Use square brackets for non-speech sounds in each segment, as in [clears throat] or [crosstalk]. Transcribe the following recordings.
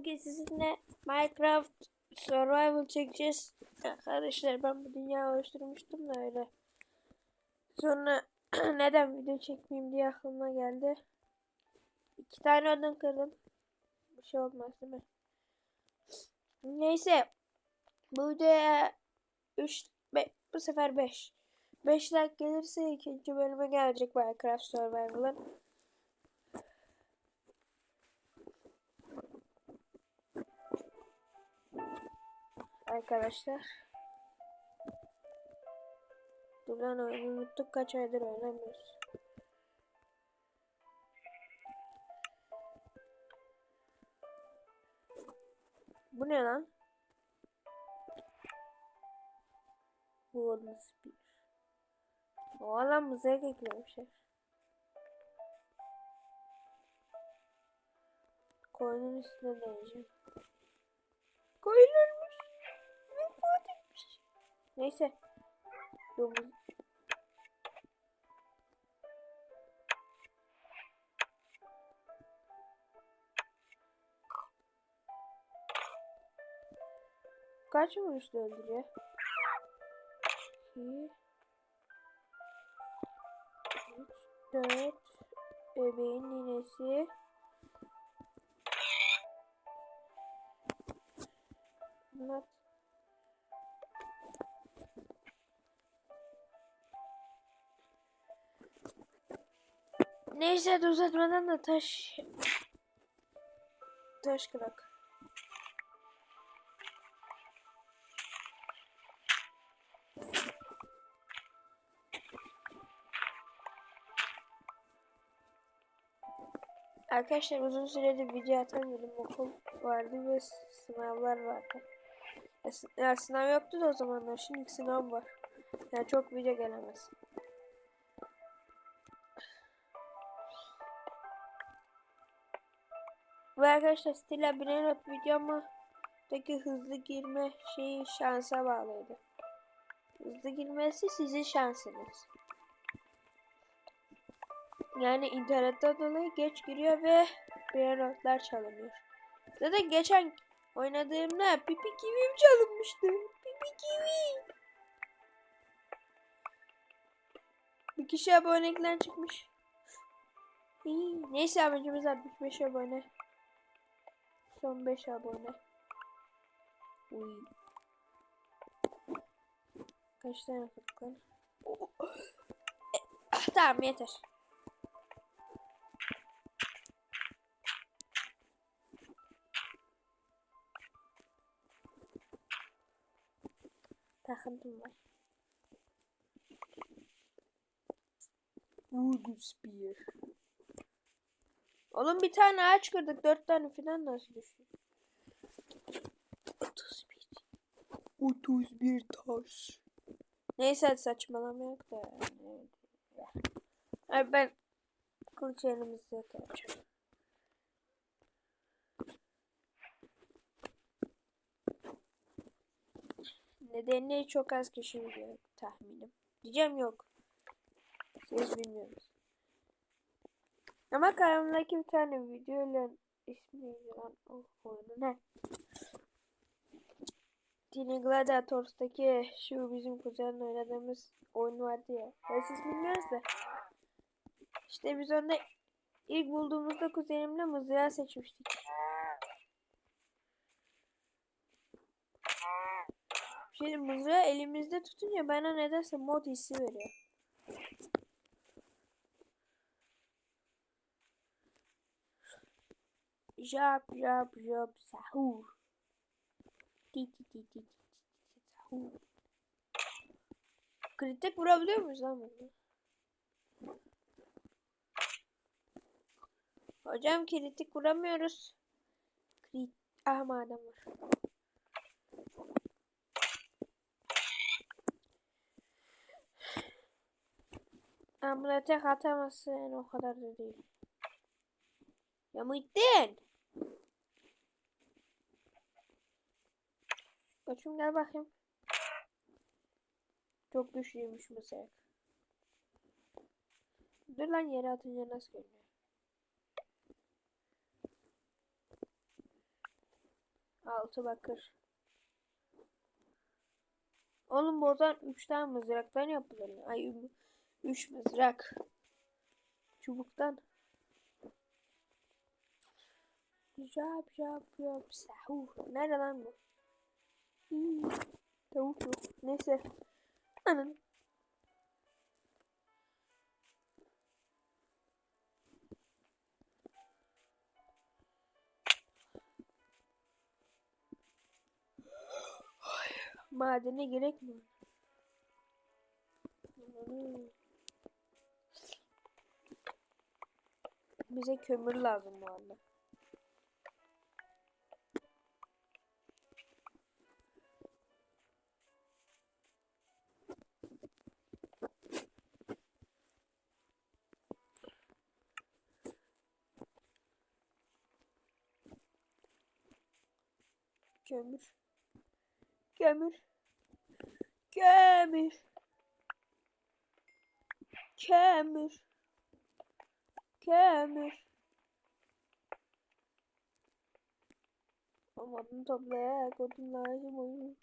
bugün sizinle Minecraft Survival çekeceğiz. Arkadaşlar ben bu dünya oluşturmuştum da öyle. Sonra [clears throat] neden video çekmeyeyim diye aklıma geldi. İki tane odun kırdım. Bir şey olmaz değil mi? Neyse. Bu videoya 3 bu sefer 5. 5 like gelirse ikinci bölüme gelecek Minecraft Survival'ın. Arkadaşlar. Dur lan oyunu unuttuk kaç aydır oynamıyoruz. Bu ne lan? Golden Spear. O lan mızrak eklemişler. Koyunun üstüne deneyeceğim. Neyse. Domuz. Kaç vuruşta öldürüyor? 2 3 4 Bebeğin ninesi Hadi uzatmadan da taş taş kırak. Arkadaşlar uzun süredir video atamıyordum. Okul vardı ve sınavlar vardı. Ya sınav yoktu da o zamanlar. Şimdi sınav var. Yani çok video gelemez. Ve arkadaşlar Stila Brainrot videomdaki hızlı girme şeyi şansa bağlıydı. Hızlı girmesi sizin şansınız. Yani internetten dolayı geç giriyor ve Brainrotlar çalınıyor. Zaten geçen oynadığımda Pipi Kiwi'm çalınmıştı. Pipi Kiwi. Bir kişi abonelikten çıkmış. İyi. Neyse amacımız 65 abone. Son 5 abone. Uy. Kaç tane kırdık lan? [laughs] Tamam yeter. Takıntım var. Wooden Spear. Oğlum bir tane ağaç kırdık. Dört tane falan nasıl düşüyor? 31. 31 taş. Neyse hadi saçmalama yok da. Ay ben kılıç elimizde yapacağım. Nedenini çok az kişi biliyor tahminim. Diyeceğim yok. Siz bilmiyorsunuz. Ama kanalımdaki bir tane videoyla ismi neydi lan o oyunu ne? Tiny Gladiators'taki şu bizim kuzenle oynadığımız oyun vardı ya. Ben siz bilmiyorsunuz da. İşte biz onda ilk bulduğumuzda kuzenimle mızrağı seçmiştik. Şimdi mızrağı elimizde tutunca bana nedense mod hissi veriyor. Jab jab jab sahur. Ti ti ti ti ti ti sahur. Kritik vurabiliyor muyuz lan bunu? Hocam kritik vuramıyoruz. Krit ah madem var. Buna tek atamazsın o kadar da değil. Ya Muhittin. Koçum gel bakayım. Çok güçlüymüş mızrak. Dur lan yere atınca nasıl görünüyor? Altı bakır. Oğlum buradan üç tane mızraktan yapılır. Ay üç mızrak. Çubuktan. Jab jab jab sahu. Nerede lan bu? Hmm, tavuk yok. Neyse. Anın. Madene gerek mi? Bize kömür lazım bu anda. Kömür. Kömür. Kömür. Kömür. Kömür. Ama odun toplayarak odun lazım oyun.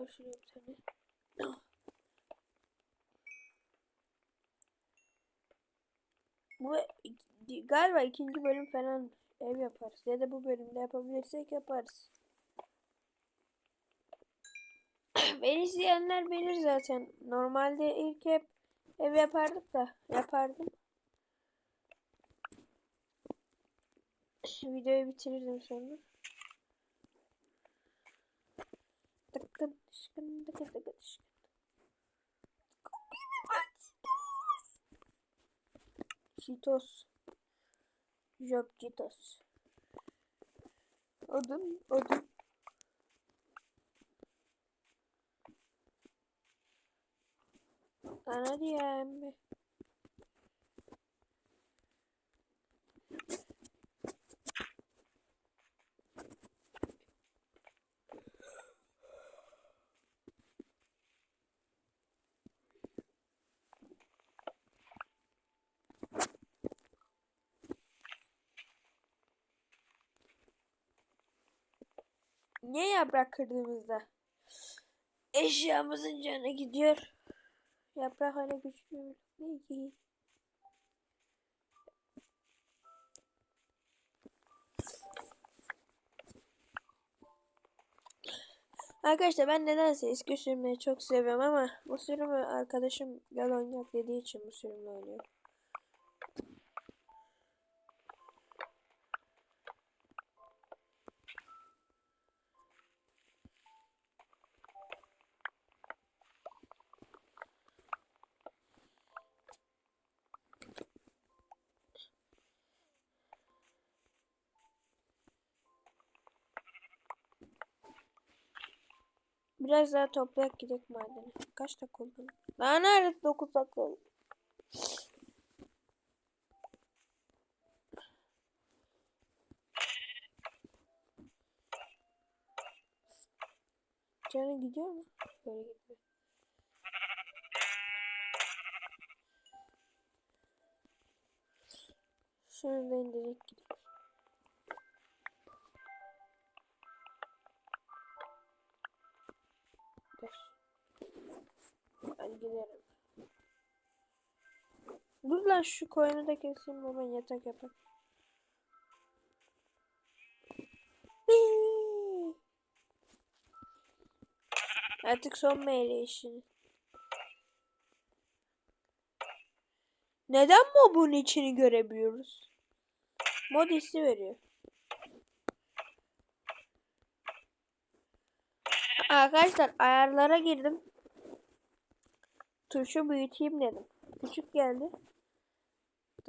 Koşuyorum seni. Bu galiba ikinci bölüm falan ev yaparız. Ya da bu bölümde yapabilirsek yaparız. [clears throat] Beni izleyenler bilir zaten. Normalde ilk hep ev yapardık da yapardım. [clears throat] Videoyu bitirirdim sonra. Tıkın tıkın tıkın. Cheetos. Job Cheetos. Odun, odun. Ana diyem. Niye yaprak kırdığımızda? Eşyamızın canı gidiyor. Yaprak öyle güçlü ne ki? Arkadaşlar ben nedense eski sürümleri çok seviyorum ama bu sürümü arkadaşım gel oynayak dediği için bu sürümle oynuyorum. Biraz daha toprak gidek madene. Kaç dakika oldu? Daha nerede 9 dakika oldu? Canı gidiyor mu? Böyle gidiyor. Lan şu koyunu da keseyim baba yatak yapar. Artık son meyle işini. Neden mobun içini görebiliyoruz? Mod hissi veriyor. Arkadaşlar ayarlara girdim. Tuşu büyüteyim dedim. Küçük geldi.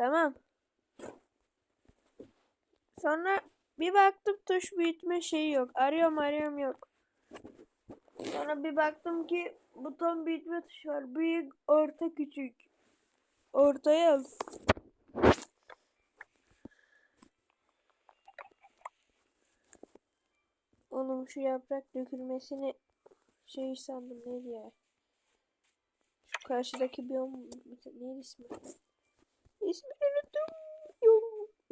Tamam. Sonra bir baktım tuş büyütme şeyi yok. Arıyorum arıyorum yok. Sonra bir baktım ki buton büyütme tuşu var. Büyük, orta, küçük. Ortaya al. Oğlum şu yaprak dökülmesini şey sandım neydi ya? Şu karşıdaki biyom neydi ismi?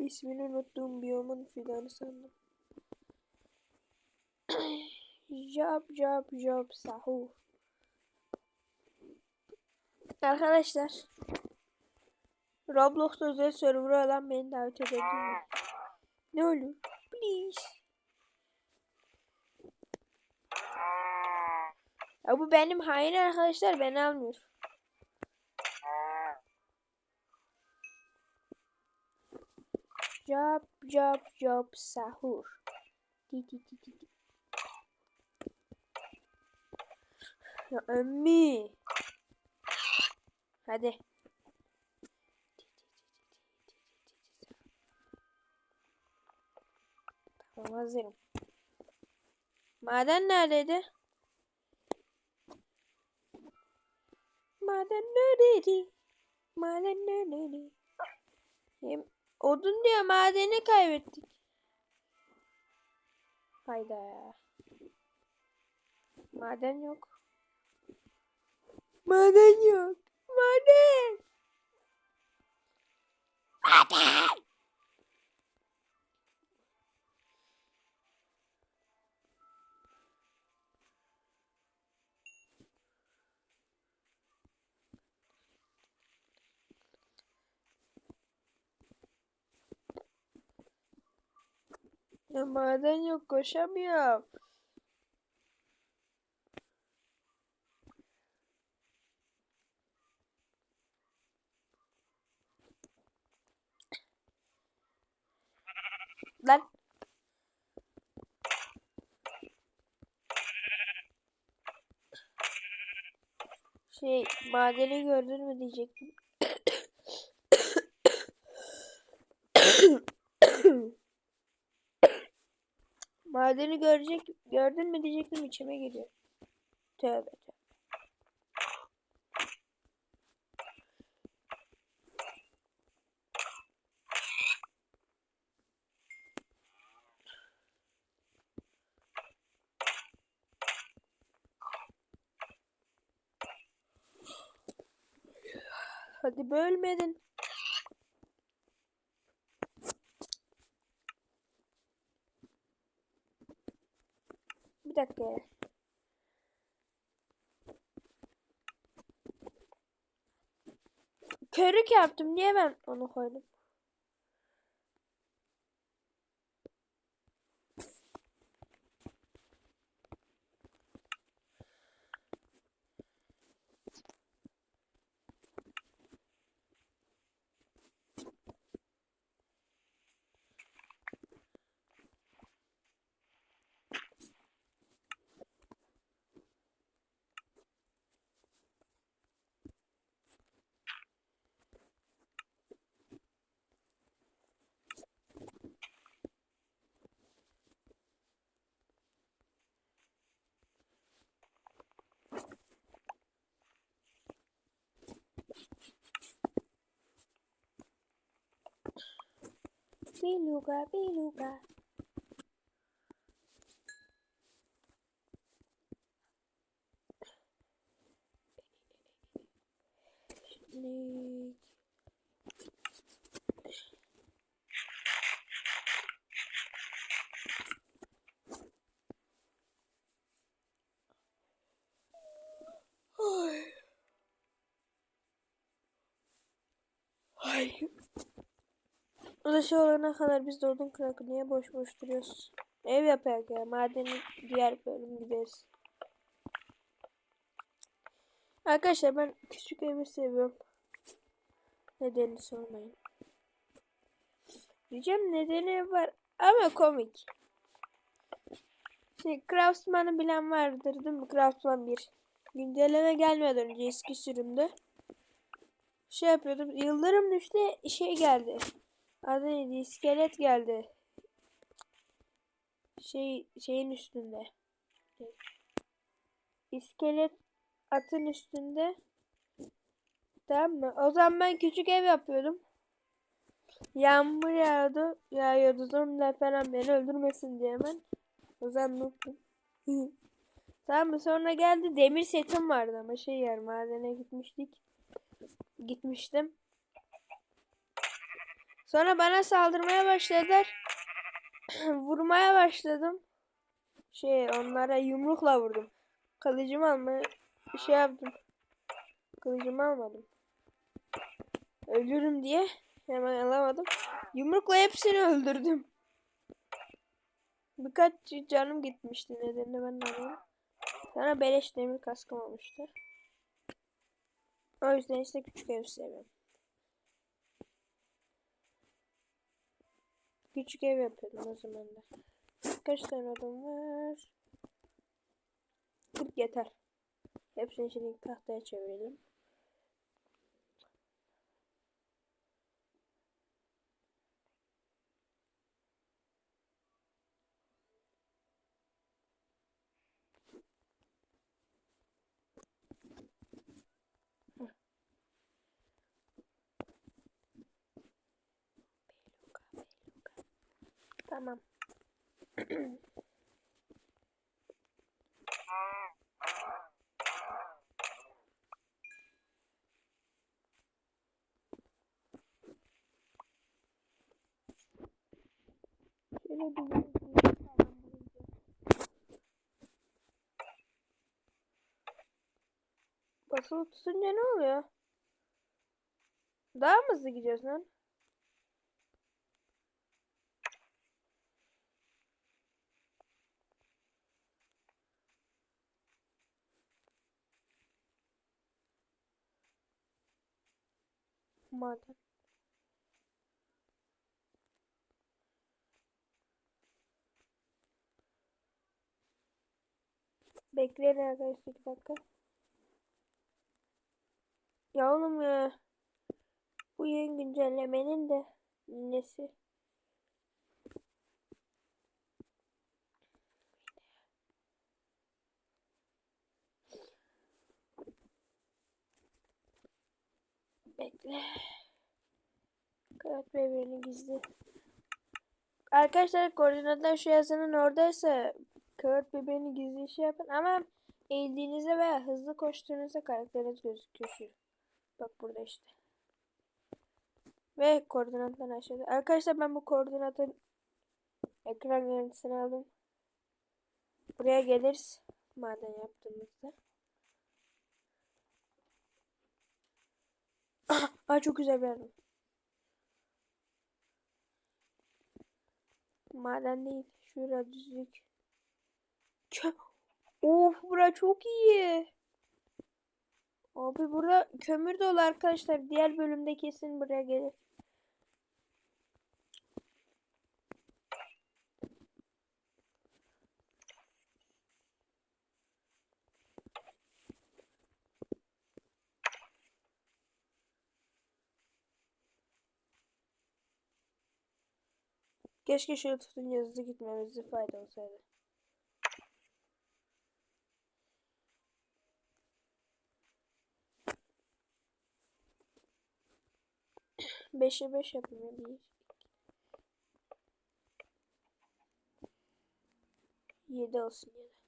İsmini unuttuğum biyomun fidanı sandım. [clears throat] Job job job sahur. Arkadaşlar Roblox özel server olan beni davet edebilir? Ne olur? Please. Ya bu benim hain arkadaşlar beni almıyor. Job job job sahur. Di di di. Ya emmi. Hadi. Tamam hazırım. Maden neredeydi? Maden neredeydi? Maden neredeydi? Hem odun diyor madeni kaybettik. Hayda. Maden yok. Maden yok. Maden. Maden. Maden yok koşamıyorum. Lan. Şey madeni gördün mü diyecektim. Madeni görecek gördün mü diyecektim içime geliyor. Tövbe tövbe. Hadi bölmedin. Ya. Körük yaptım. Niye ben onu koydum? বিলুগা বিলুগা Ulaşı olana kadar biz de odun niye boş boş duruyoruz? Ev yaparak ya. Madeni diğer bölüm gideriz. Arkadaşlar ben küçük evi seviyorum. Nedeni sormayın. Diyeceğim nedeni var ama komik. Şey Craftsman'ı bilen vardır değil mi? Craftsman 1. Güncelleme gelmeden önce eski sürümde. Şey yapıyordum. Yıldırım düştü şey geldi. Adı neydi? İskelet geldi. Şey şeyin üstünde. İskelet atın üstünde. Tamam mı? O zaman ben küçük ev yapıyordum. Yağmur yağıyordu. Yağıyordu. Zombiler falan beni öldürmesin diye hemen. O zaman noob'tum. [laughs] Tamam mı? Sonra geldi demir setim vardı ama şey yer madene gitmiştik. Gitmiştim. Sonra bana saldırmaya başladılar. [clears throat] Vurmaya başladım. Şey onlara yumrukla vurdum. Kılıcımı almaya şey yaptım. Kılıcımı almadım. Ölürüm diye hemen alamadım. Yumrukla hepsini öldürdüm. Birkaç canım gitmişti nedenini ben de. Sonra beleş demir kaskım olmuştu. O yüzden işte küçük ev seviyorum. Küçük ev yapıyordum o zaman da. Kaç tane odam var? 40 yeter. Hepsini şimdi tahtaya çevirelim. Tamam. Şöyle bir Basılı tutunca ne oluyor? Daha mı hızlı gidiyorsun lan? Maden. Bekleyin arkadaşlar bir dakika. Ya oğlum ya. Bu yeni güncellemenin de nesi? Bekle. Kağıt bebeğini gizli. Arkadaşlar koordinatlar şu yazının oradaysa kağıt bebeğini gizli şey yapın ama eğildiğinizde veya hızlı koştuğunuzda karakteriniz gözüküyor. Bak burada işte. Ve koordinatlar aşağıda. Arkadaşlar ben bu koordinatın ekran görüntüsünü aldım. Buraya geliriz maden yaptığımızda. [coughs] Aa çok güzel bir yer. Maden değil. Şura düzlük. Kö of bura çok iyi. Abi burada kömür dolu arkadaşlar. Diğer bölümde kesin buraya gelir. Keşke şöyle tutunca hızlı gitmemizde fayda olsaydı. Beşe beş yapayım. Bir. Yedi olsun ya.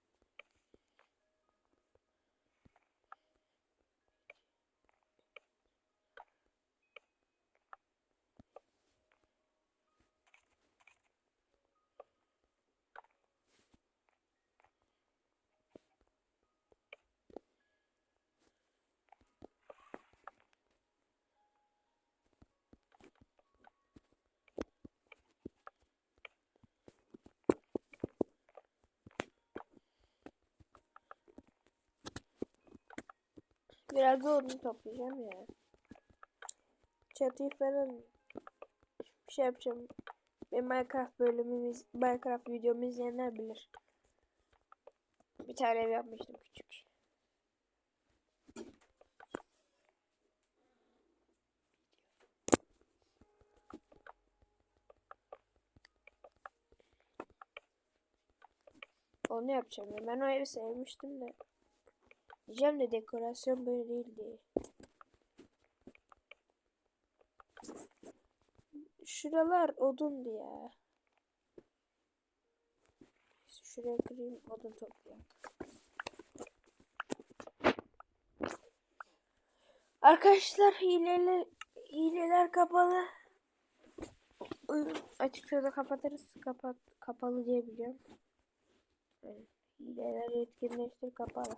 Biraz da odun toplayacağım ya. Çatıyı falan bir şey yapacağım. Ve Minecraft bölümümüz, Minecraft videomu izleyenler bilir. Bir tane ev yapmıştım küçük. Onu yapacağım ya. Ben o evi sevmiştim de. Diyeceğim de dekorasyon böyle değildi. Şuralar odundu ya. Şuraya kırayım odun toplayalım. Arkadaşlar hileler hileler kapalı. Oyun açıkça kapatırız. Kapat kapalı diye biliyorum. Yani hileler etkinleştir kapalı.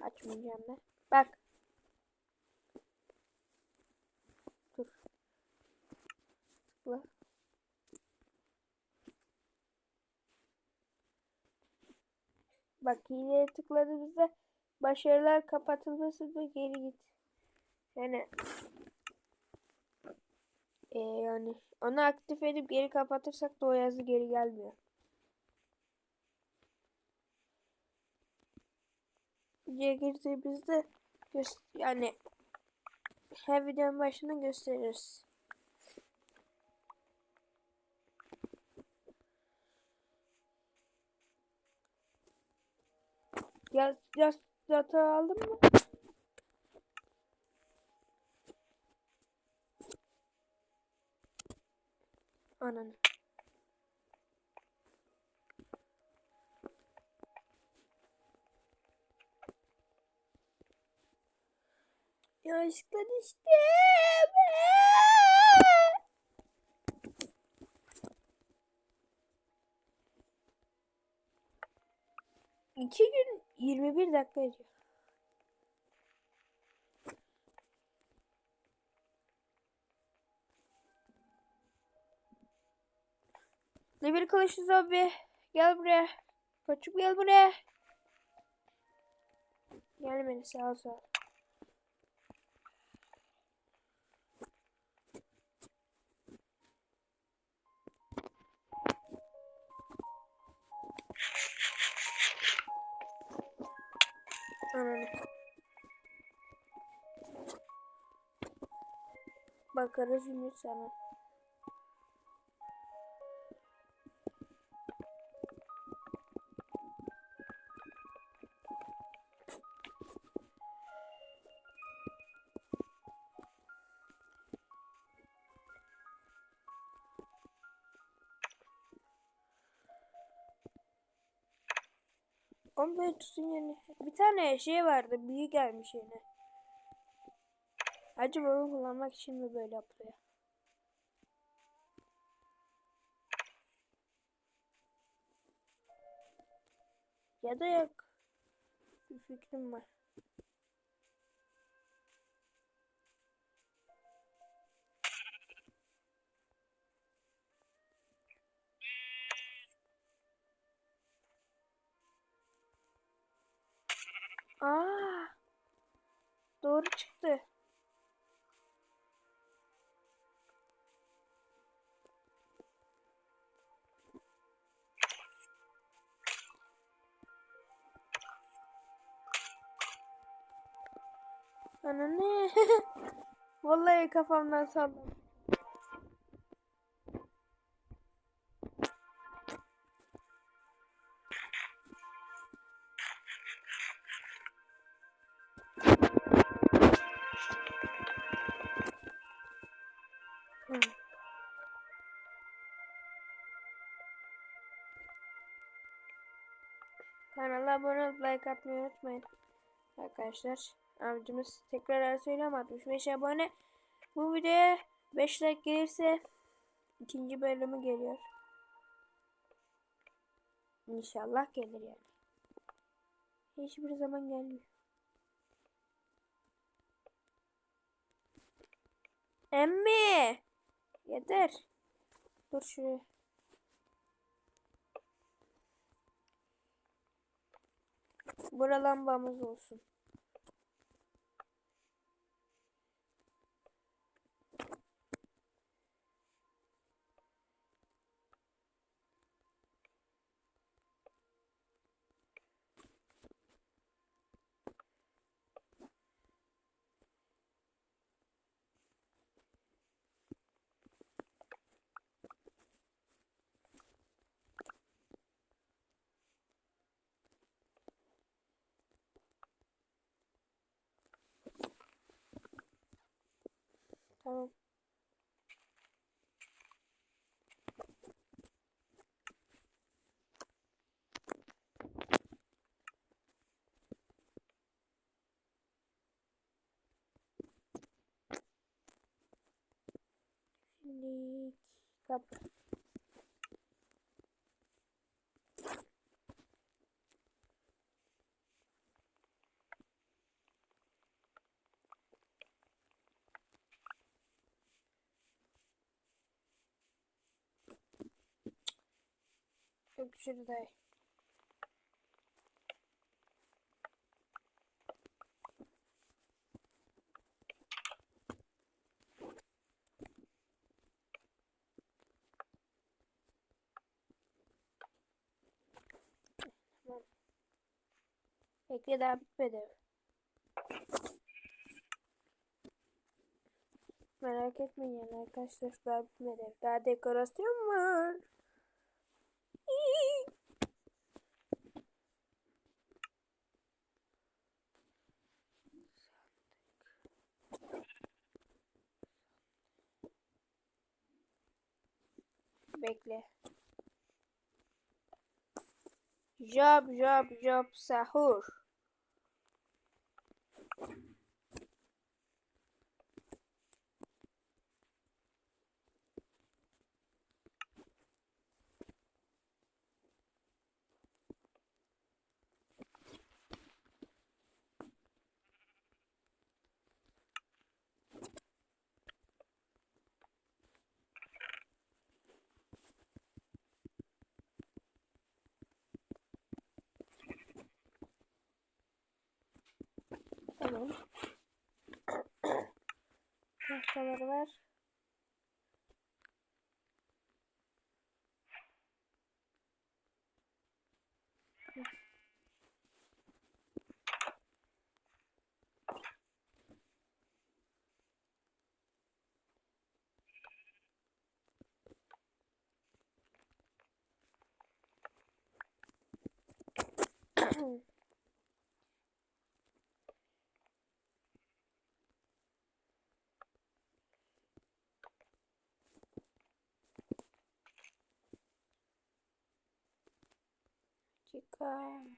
Açmayacağım da. Bak. Dur. Tıkla. Bak hileye tıkladığımızda başarılar kapatılması ve geri git. Yani e, yani onu aktif edip geri kapatırsak da o yazı geri gelmiyor. Videoya girdiğimizde yani her videonun başında gösteririz. Yaz, yaz data aldın mı? Ananı. Yanlışlıkla düştüm. İki gün 21 dakika ediyor. Demir kılıçlı zombi. Gel buraya. Koçum gel buraya. Gelmedi sağ ol sağ ol. Ananı. Bakarız Ümit sana. Tane şey vardı. Büyü gelmiş yine. Acaba onu kullanmak için mi böyle yapıyor? Ya da yok. Bir fikrim var. Doğru çıktı. Ananı. [laughs] Vallahi kafamdan salladım. Like atmayı unutmayın. Arkadaşlar amcamız tekrar söyleyeyim 65 abone. Bu videoya 5 like gelirse ikinci bölümü geliyor. İnşallah gelir yani. Hiçbir zaman gelmiyor. Emmi. Yeter. Dur şuraya. Bura lambamız olsun. Tamam. Şimdi kapat. Yok şurada. Tamam. Bekle daha bitmedi. Merak etmeyin arkadaşlar daha bitmedi. Daha dekorasyon var. İyi. Bekle. Job, job, job, sahur. anahtarları ver. Чекаємо.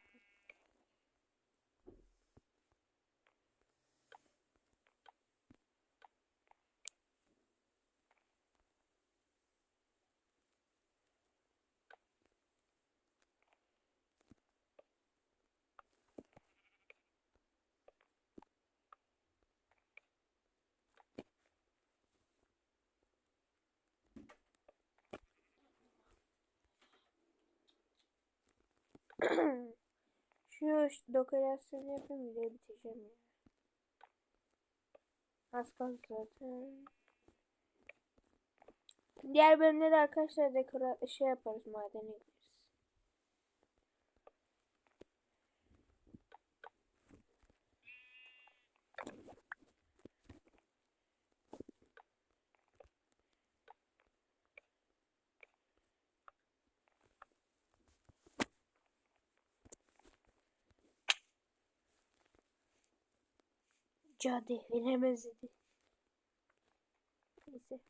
[clears throat] Şu dekorasyonu yapayım bile biteceğim ya. Az kaldı zaten. Diğer bölümde de arkadaşlar dekora şey yaparız madene Cadı bilemez dedi. Neyse.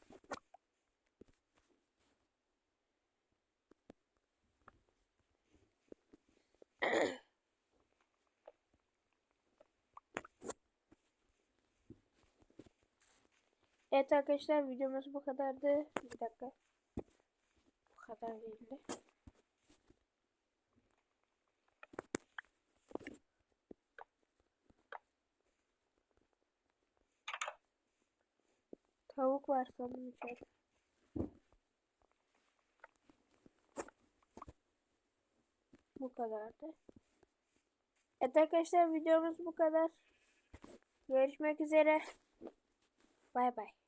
Evet arkadaşlar videomuz bu kadardı. Bir dakika. Bu kadar değildi. Tavuk var sanırım içeride. Bu kadardı. Evet arkadaşlar videomuz bu kadar. Görüşmek üzere. Bay bay.